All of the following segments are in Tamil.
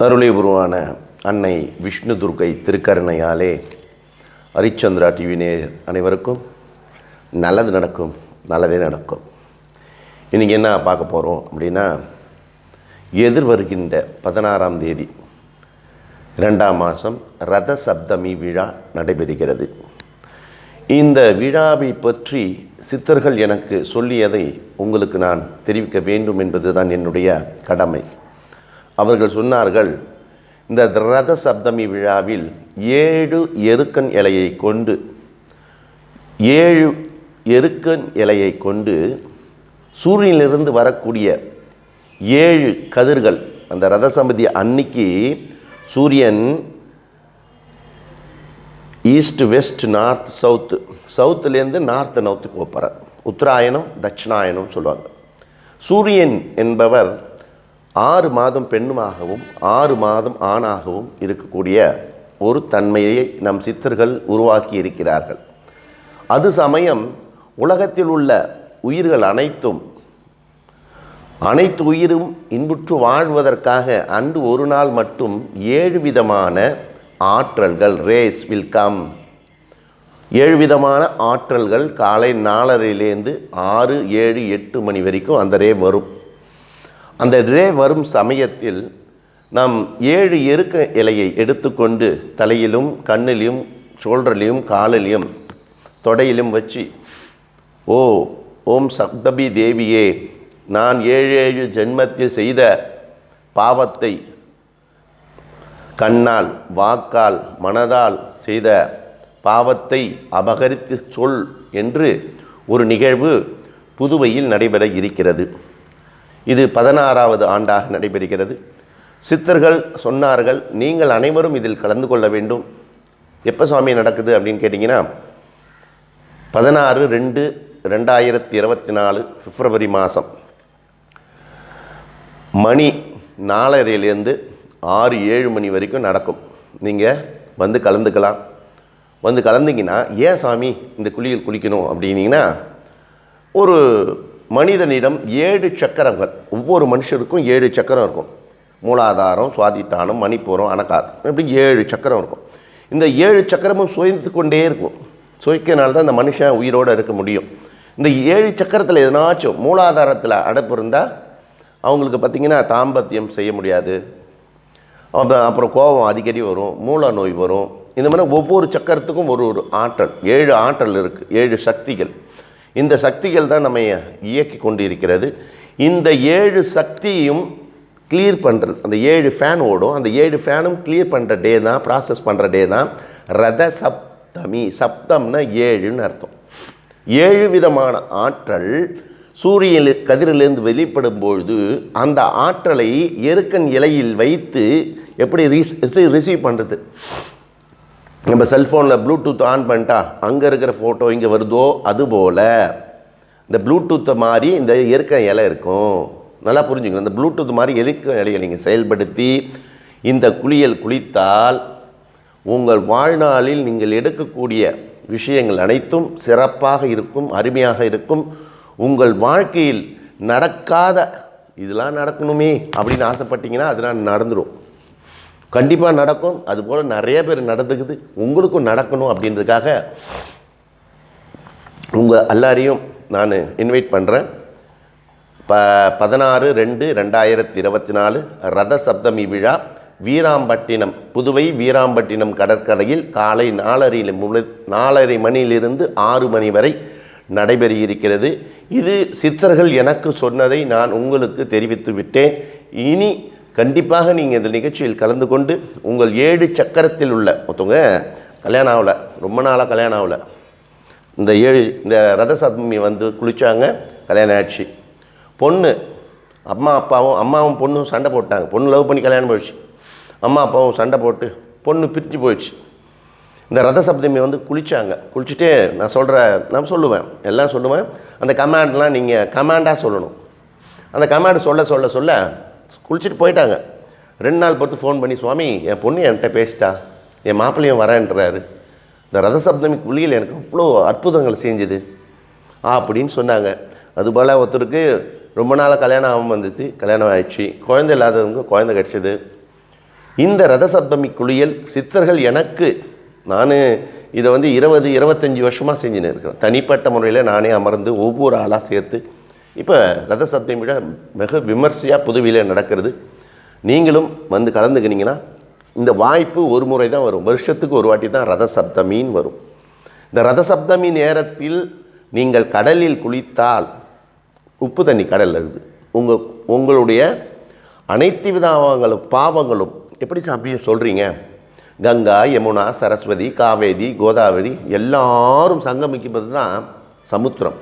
அருளை உருவான அன்னை விஷ்ணு துர்க்கை திருக்கருணையாலே ஹரிச்சந்திரா டிவி நேர் அனைவருக்கும் நல்லது நடக்கும் நல்லதே நடக்கும். இன்றைக்கி என்ன பார்க்க போகிறோம் அப்படின்னா எதிர் வருகின்ற பதினாறாம் தேதி ரெண்டாம் மாதம் ரத சப்தமி விழா நடைபெறுகிறது. இந்த விழாவை பற்றி சித்தர்கள் எனக்கு சொல்லியதை உங்களுக்கு நான் தெரிவிக்க வேண்டும் என்பதுதான் என்னுடைய கடமை. அவர்கள் சொன்னார்கள் இந்த ரத சப்தமி விழாவில் ஏழு எருக்கன் இலையை கொண்டு ஏழு எருக்கன் இலையை கொண்டு சூரியனிலிருந்து வரக்கூடிய ஏழு கதிர்கள் அந்த ரத சமதி அன்னைக்கு சூரியன் ஈஸ்ட் வெஸ்ட் நார்த் சவுத்து சவுத்துலேருந்து நார்த் நவுத்து போகிறார் உத்தராயணம் தட்சிணாயணம் சொல்லுவாங்க. சூரியன் என்பவர் ஆறு மாதம் பெண்ணுமாகவும் ஆறு மாதம் ஆணாகவும் இருக்கக்கூடிய ஒரு தன்மையை நம் சித்தர்கள் உருவாக்கி இருக்கிறார்கள். அது சமயம் உலகத்தில் உள்ள உயிர்கள் அனைத்தும் அனைத்து உயிரும் இன்புற்று வாழ்வதற்காக அன்று ஒரு நாள் மட்டும் ஏழு விதமான ஆற்றல்கள் ரேஸ் வில் கம் ஏழு விதமான ஆற்றல்கள் காலை நாலரையிலேருந்து ஆறு ஏழு எட்டு மணி வரைக்கும் அந்த ரே வரும். அந்த ரே வரும் சமயத்தில் நாம் ஏழு எருக்க இலையை எடுத்துக்கொண்டு தலையிலும் கண்ணிலையும் ஷோல்டர்லையும் காலிலையும் தொடையிலும் வச்சு ஓ ஓம் சப்தபி தேவியே நான் ஏழு ஏழு ஜென்மத்தில் செய்த பாவத்தை கண்ணால் வாக்கால் மனதால் செய்த பாவத்தை அபகரித்து சொல் என்று ஒரு நிகழ்வு புதுவையில் நடைபெற இருக்கிறது. இது பதினாறாவது ஆண்டாக நடைபெறுகிறது. சித்தர்கள் சொன்னார்கள் நீங்கள் அனைவரும் இதில் கலந்து கொள்ள வேண்டும். எப்போ சுவாமி நடக்குது அப்படின்னு கேட்டிங்கன்னா பதினாறு ரெண்டு ரெண்டாயிரத்தி இருபத்தி நாலு பிப்ரவரி மாதம் மணி நாலரையிலேருந்து ஆறு ஏழு மணி வரைக்கும் நடக்கும். நீங்கள் வந்து கலந்துக்கலாம். வந்து கலந்தீங்கன்னா ஏன் சாமி இந்த குளியல் குளிக்கணும்? அப்படின்னிங்கன்னா ஒரு மனிதனிடம் ஏழு சக்கரங்கள். ஒவ்வொரு மனுஷருக்கும் ஏழு சக்கரம் இருக்கும். மூலாதாரம் சுவாதிட்டானம் மணிப்பூரம் அணக்காரம் இப்படி ஏழு சக்கரம் இருக்கும். இந்த ஏழு சக்கரமும் சுயந்து கொண்டே இருக்கும். சுயக்கினால தான் இந்த மனுஷன் உயிரோடு இருக்க முடியும். இந்த ஏழு சக்கரத்தில் எதனாச்சும் மூலாதாரத்தில் அடைப்பு இருந்தால் அவங்களுக்கு பார்த்திங்கன்னா தாம்பத்தியம் செய்ய முடியாது. அப்புறம் அப்புறம் கோபம் அடிக்கடி வரும் மூல நோய் வரும். இந்த மாதிரி ஒவ்வொரு சக்கரத்துக்கும் ஒரு ஒரு ஆற்றல் ஏழு ஆற்றல் இருக்குது ஏழு சக்திகள். இந்த சக்திகள் தான் நம்ம இயக்கி கொண்டு இருக்கிறது இந்த ஏழு சக்தியும் கிளியர் பண்ணுறது அந்த ஏழு ஃபேன் ஓடும். அந்த ஏழு ஃபேனும் கிளியர் பண்ணுற டே தான் ப்ராசஸ் பண்ணுற டே தான். ரத சப்தமி சப்தம்னா ஏழுன்னு அர்த்தம். ஏழு விதமான ஆற்றல் சூரியன் கதிரிலிருந்து வெளிப்படும் பொழுது அந்த ஆற்றலை எருக்கன் இலையில் வைத்து எப்படி ரீஸ் ரிசீவ் பண்ணுறது நம்ம செல்ஃபோனில் ப்ளூடூத் ஆன் பண்ணிட்டா அங்கே இருக்கிற ஃபோட்டோ இங்கே வருதோ? அதுபோல் இந்த ப்ளூடூத்தை மாதிரி இந்த இயற்கை இலை இருக்கும். நல்லா புரிஞ்சுக்கணும். இந்த ப்ளூடூத் மாதிரி இயற்கை இலையை நீங்கள் செயல்படுத்தி இந்த குளியல் குளித்தால் உங்கள் வாழ்நாளில் நீங்கள் எடுக்கக்கூடிய விஷயங்கள் அனைத்தும் சிறப்பாக இருக்கும் அருமையாக இருக்கும். உங்கள் வாழ்க்கையில் நடக்காத இதெல்லாம் நடக்கணுமே அப்படின்னு ஆசைப்பட்டீங்கன்னா அதெல்லாம் நடந்துடும் கண்டிப்பாக நடக்கும். அதுபோல் நிறைய பேர் நடந்துக்குது. உங்களுக்கும் நடக்கணும் அப்படின்றதுக்காக உங்கள் எல்லாரையும் நான் இன்வைட் பண்ணுறேன் ப பதினாறு ரெண்டு ரெண்டாயிரத்தி இருபத்தி நாலு ரத சப்தமி விழா வீராம்பட்டினம் புதுவை வீராம்பட்டினம் கடற்கரையில் காலை நாலரையில் முழு நாலரை மணியிலிருந்து ஆறு மணி வரை நடைபெறியிருக்கிறது இது சித்தர்கள் எனக்கு சொன்னதை நான் உங்களுக்கு தெரிவித்து விட்டேன் இனி கண்டிப்பாக நீங்கள் இந்த நிகழ்ச்சியில் கலந்து கொண்டு உங்கள் ஏழு சக்கரத்தில் உள்ள ஒருத்தவங்க கல்யாணம் ஆகலை ரொம்ப நாளாக கல்யாணம் ஆகலை. இந்த ஏழு இந்த ரத சப்தமி வந்து குளித்தாங்க கல்யாணம் ஆயிடுச்சு. பொண்ணு அம்மா அப்பாவும் அம்மாவும் பொண்ணும் சண்டை போட்டாங்க. பொண்ணு லவ் பண்ணி கல்யாணம் போயிடுச்சு. அம்மா அப்பாவும் சண்டை போட்டு பொண்ணு பிரிஞ்சு போயிடுச்சு. இந்த ரத சப்தமி வந்து குளித்தாங்க குளிச்சுட்டே நான் சொல்கிற நான் சொல்லுவேன் எல்லாம் சொல்லுவேன். அந்த கமாண்ட்லாம் நீங்கள் கமாண்டாக சொல்லணும். அந்த கமாண்டு சொல்ல சொல்ல சொல்ல குளிச்சுட்டு போயிட்டாங்க. ரெண்டு நாள் பொறுத்து ஃபோன் பண்ணி சுவாமி என் பொண்ணு என்கிட்ட பேசிட்டா என் மாப்பிள்ளையும் வரேன்றாரு. இந்த ரத சப்தமி எனக்கு அவ்வளோ அற்புதங்கள் செஞ்சுது. அப்படின்னு சொன்னாங்க. அதுபோல் ஒருத்தருக்கு ரொம்ப நாளாக கல்யாணம் ஆகாமல் வந்துச்சு கல்யாணம் ஆயிடுச்சு. குழந்தை இல்லாதவங்க குழந்தை கிடச்சிது. இந்த ரதசப்தமி குளியல் சித்தர்கள் எனக்கு நான் இதை வந்து இருபது இருபத்தஞ்சி வருஷமாக செஞ்சுன்னு இருக்கிறேன். தனிப்பட்ட முறையில் நானே அமர்ந்து ஒவ்வொரு ஆளாக சேர்த்து இப்போ ரத சப்தமி விட மிக விமர்சையாக புதுவையில் நடக்கிறது. நீங்களும் வந்து கலந்துக்கினீங்கன்னா இந்த வாய்ப்பு ஒரு முறை தான் வரும். வருஷத்துக்கு ஒரு வாட்டி தான் ரத சப்தமின்னு வரும். இந்த ரத சப்தமி நேரத்தில் நீங்கள் கடலில் குளித்தால் உப்பு தண்ணி கடலில் இருக்குது. உங்கள் உங்களுடைய அனைத்து விதங்களும் பாவங்களும் எப்படி சாமி சொல்கிறீங்க கங்கா யமுனா சரஸ்வதி காவேரி கோதாவரி எல்லாரும் சங்கமிக்கும்போது தான் சமுத்திரம்.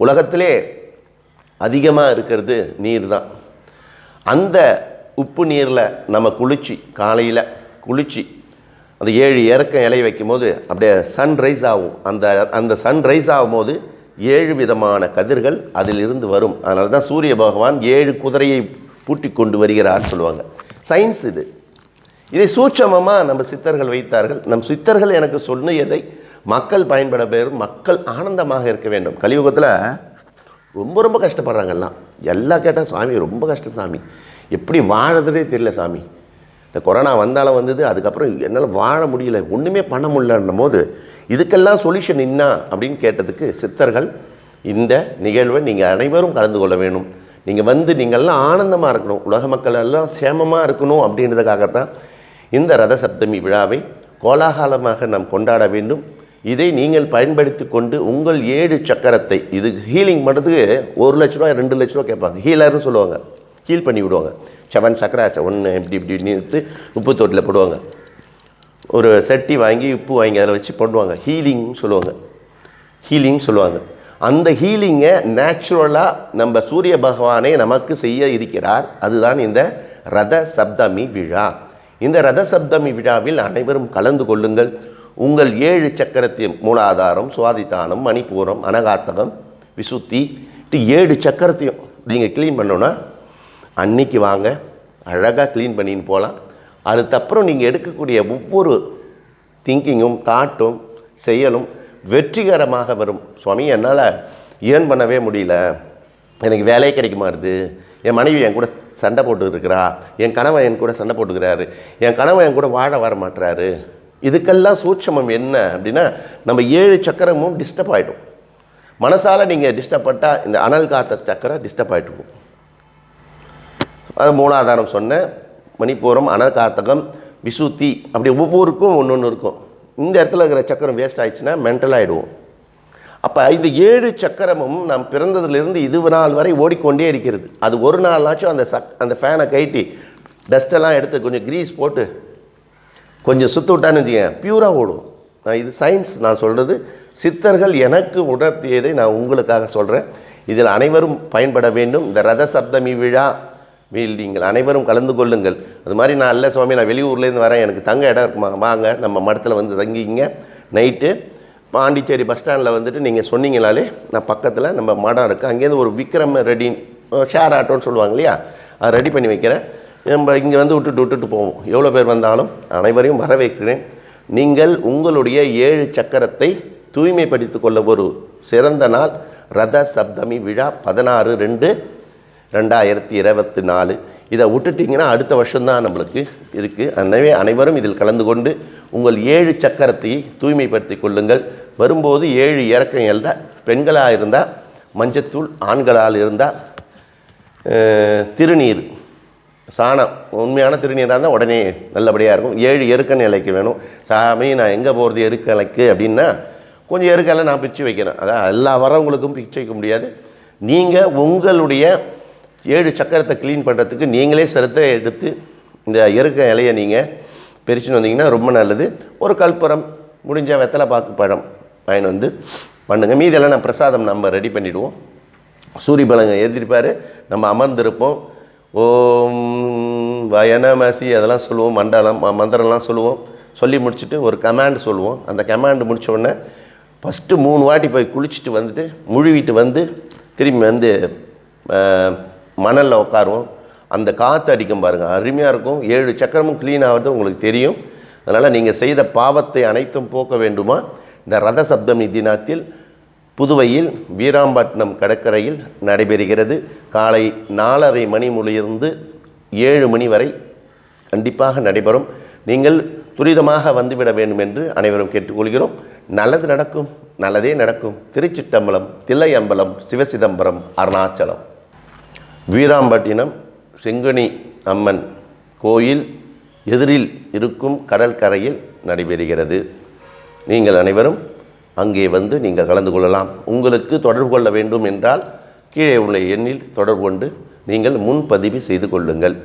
உலகத்திலே அதிகமாக இருக்கிறது நீர் தான் அந்த உப்பு நீரில் நம்ம குளிச்சு காலையில் குளிச்சு அந்த ஏழு இறக்கம் இலை வைக்கும்போது அப்படியே சன்ரைஸ் ஆகும். அந்த அந்த சன்ரைஸ் ஆகும்போது ஏழு விதமான கதிர்கள் அதிலிருந்து வரும். அதனால தான் சூரிய பகவான் ஏழு குதிரையை பூட்டி கொண்டு வருகிறார் சொல்லுவாங்க. சயின்ஸ் இது. இதை சூட்சமமாக நம்ம சித்தர்கள் வைத்தார்கள். நம் சித்தர்கள் எனக்கு சொன்னதை மக்கள் பயன்பட பெறும். மக்கள் ஆனந்தமாக இருக்க வேண்டும். கலியுகத்தில் ரொம்ப ரொம்ப கஷ்டப்படுறாங்க எல்லாம். எல்லாம் கேட்டால் சாமி ரொம்ப கஷ்டம் சாமி. எப்படி வாழறதுனே தெரியல சாமி. இந்த கொரோனா வந்தாலும் வந்தது அதுக்கப்புறம் என்னால் வாழ முடியல. ஒன்றுமே பண்ண முடியலன்னும் போது இதுக்கெல்லாம் சொல்யூஷன் என்ன அப்படின்னு கேட்டதுக்கு சித்தர்கள் இந்த நிகழ்வை நீங்கள் அனைவரும் கலந்து கொள்ள வேணும் நீங்கள் வந்து நீங்கள்லாம் ஆனந்தமாக இருக்கணும். உலக மக்கள் எல்லாம் சேமமாக இருக்கணும் அப்படின்றதுக்காகத்தான் இந்த ரத சப்தமி விழாவை கோலாகலமாக நாம் கொண்டாட வேண்டும். இதை நீங்கள் பயன்படுத்தி கொண்டு உங்கள் ஏழு சக்கரத்தை இது ஹீலிங் பண்ணுறதுக்கு ஒரு லட்ச ரூபா ரெண்டு லட்ச ரூபா கேட்பாங்க. ஹீலர்னு சொல்லுவாங்க. ஹீல் பண்ணி விடுவாங்க. செவன் சக்கராச்சை ஒன்று இப்படி இப்படி நிறுத்து உப்பு தொட்டில் போடுவாங்க. ஒரு சட்டி வாங்கி உப்பு வாங்கி அதில் வச்சு போடுவாங்க. ஹீலிங்னு சொல்லுவாங்க. ஹீலிங் சொல்லுவாங்க. அந்த ஹீலிங்கை நேச்சுரலாக நம்ம சூரிய பகவானே நமக்கு செய்ய இருக்கிறார். அதுதான் இந்த ரத சப்தமி விழா. இந்த ரத சப்தமி விழாவில் அனைவரும் கலந்து கொள்ளுங்கள். உங்கள் ஏழு சக்கரத்தையும் மூலாதாரம் சுவாதிட்டானம் மணிப்பூரம் அனகாத்தகம் விசுத்தி இப்படி ஏழு சக்கரத்தையும் நீங்கள் க்ளீன் பண்ணோன்னா அன்னைக்கு வாங்க அழகாக க்ளீன் பண்ணின்னு போகலாம் அதுக்கப்புறம் நீங்கள் எடுக்கக்கூடிய ஒவ்வொரு திங்கிங்கும் தாட்டும் செயலும் வெற்றிகரமாக வரும். சுவாமி என்னால் ஏன் பண்ணவே முடியல. எனக்கு வேலையே கிடைக்க மாட்டுது. என் மனைவி என் கூட சண்டை போட்டு இருக்கிறா. என் கணவன் என் கூட சண்டை போட்டுக்கிறாரு. என் கணவன் என் கூட வாழ வர மாட்டுறாரு இதுக்கெல்லாம் சூட்சமம் என்ன அப்படின்னா நம்ம ஏழு சக்கரமும் டிஸ்டர்ப் ஆகிடும் மனசால் நீங்கள் டிஸ்டர்ப் பட்டால் இந்த அனல் காத்த சக்கரம் டிஸ்டர்ப் ஆகிட்டு அது மூலாதாரம் சொன்னேன் மணிப்பூரம் அனகாத்தகம் விசுத்தி அப்படி ஒவ்வொருக்கும் ஒன்று ஒன்று இருக்கும். இந்த இடத்துல இருக்கிற சக்கரம் வேஸ்ட் ஆயிடுச்சுன்னா மென்டல் ஆகிடுவோம் அப்போ இந்த ஏழு சக்கரமும் நாம் பிறந்ததிலிருந்து இது நாள் வரை ஓடிக்கொண்டே இருக்கிறது. அது ஒரு நாளாச்சும் அந்த சக் அந்த ஃபேனை கைட்டி டஸ்ட்டெல்லாம் எடுத்து கொஞ்சம் க்ரீஸ் போட்டு கொஞ்சம் சுற்று விட்டான்னு வச்சுங்க பியூராக ஓடும். நான் இது சயின்ஸ் நான் சொல்கிறது சித்தர்கள் எனக்கு உணர்த்தியதை நான் உங்களுக்காக சொல்கிறேன் இதில் அனைவரும் பயன்பட வேண்டும். இந்த ரத சப்தமி விழா வீல் நீங்கள் அனைவரும் கலந்து கொள்ளுங்கள். அது மாதிரி நான் இல்லை சுவாமி நான் வெளியூர்லேருந்து வரேன். எனக்கு தங்க இடம் இருக்குமா? வாங்க நம்ம மடத்தில் வந்து தங்கிங்க நைட்டு பாண்டிச்சேரி பஸ் ஸ்டாண்டில் வந்துட்டு நீங்கள் சொன்னீங்களாலே நான் பக்கத்தில் நம்ம மடம் இருக்குது அங்கேருந்து ஒரு விக்ரம் ரெடி ஷேர் ஆட்டோன்னு சொல்லுவாங்க இல்லையா? அதை ரெடி பண்ணி வைக்கிறேன். நம்ம இங்கே வந்து விட்டுட்டு விட்டுட்டு போவோம். எவ்வளோ பேர் வந்தாலும் அனைவரையும் வர வைக்கிறேன் நீங்கள் உங்களுடைய ஏழு சக்கரத்தை தூய்மைப்படுத்திக் கொள்ள ஒரு சிறந்த நாள். ரத சப்தமி விழா பதினாறு ரெண்டு ரெண்டாயிரத்தி இருபத்தி நாலு. இதை விட்டுட்டிங்கன்னா அடுத்த வருஷம்தான் நம்மளுக்கு இருக்குது எனவே அனைவரும் இதில் கலந்து கொண்டு உங்கள் ஏழு சக்கரத்தை தூய்மைப்படுத்தி கொள்ளுங்கள். வரும்போது ஏழு இறக்கம் பெண்களாக இருந்தால் மஞ்சத்தூள் ஆண்களால் இருந்தால் திருநீர். சாணம் உண்மையான திருநீராக இருந்தால் உடனே நல்லபடியாக இருக்கும். ஏழு எருக்க நிலைக்கு வேணும். சாமி நான் எங்கே போகிறது எருக்க இலைக்கு அப்படின்னா கொஞ்சம் எருக்கெல்லாம் நான் பிச்சு வைக்கிறேன் அதான் எல்லா வரவங்களுக்கும் பிச்சு வைக்க முடியாது. நீங்கள் உங்களுடைய ஏழு சக்கரத்தை க்ளீன் பண்ணுறதுக்கு நீங்களே சிரத்தை எடுத்து இந்த எருக்க இலையை நீங்கள் பிரிச்சுன்னு வந்தீங்கன்னா ரொம்ப நல்லது. ஒரு கற்பூரம் முடிஞ்ச வெத்தலை பாக்கு பழம் பயன் வந்து பண்ணுங்கள் மீதெல்லாம் நான் பிரசாதம் நம்ம ரெடி பண்ணிவிடுவோம் சூரிய பலங்க எழுதிருப்பார் நம்ம அமர்ந்திருப்போம். ஓம் வயனமசி அதெல்லாம் சொல்லுவோம் மண்டலம் ம- மந்திரம்லாம் சொல்லுவோம். சொல்லி முடிச்சுட்டு ஒரு கமாண்ட் சொல்லுவோம். அந்த கமாண்ட் முடிச்ச உடனே ஃபஸ்ட்டு மூணு வாட்டி போய் குளிச்சுட்டு வந்துட்டு முழுவிட்டு வந்து திரும்பி வந்து மணலில் உட்காருவோம் அந்த காற்று அடிக்கும் பாருங்கள் அருமையாக இருக்கும். ஏழு சக்கரமும் க்ளீன் ஆகிறது உங்களுக்கு தெரியும். அதனால் நீங்கள் செய்த பாவத்தை அனைத்தும் போக்க வேண்டுமா? இந்த ரத சப்தமி தினத்தில் புதுவையில் வீராம்பட்டினம் கடற்கரையில் நடைபெறுகிறது. காலை நாலரை மணி முழியிருந்து ஏழு மணி வரை கண்டிப்பாக நடைபெறும். நீங்கள் துரிதமாக வந்துவிட வேண்டும் என்று அனைவரும் கேட்டுக்கொள்கிறோம். நல்லது நடக்கும் நல்லதே நடக்கும். திருச்சிட்டம்பலம் தில்லையம்பலம் சிவசிதம்பரம் அருணாச்சலம். வீராம்பட்டினம் செங்கனி அம்மன் கோயில் எதிரில் இருக்கும் கடற்கரையில் நடைபெறுகிறது. நீங்கள் அனைவரும் அங்கே வந்து நீங்கள் கலந்து கொள்ளலாம். உங்களுக்கு தொடர்பு கொள்ள வேண்டும் என்றால் கீழே உள்ள எண்ணில் தொடர்பு கொண்டு நீங்கள் முன்பதிவு செய்து கொள்ளுங்கள்.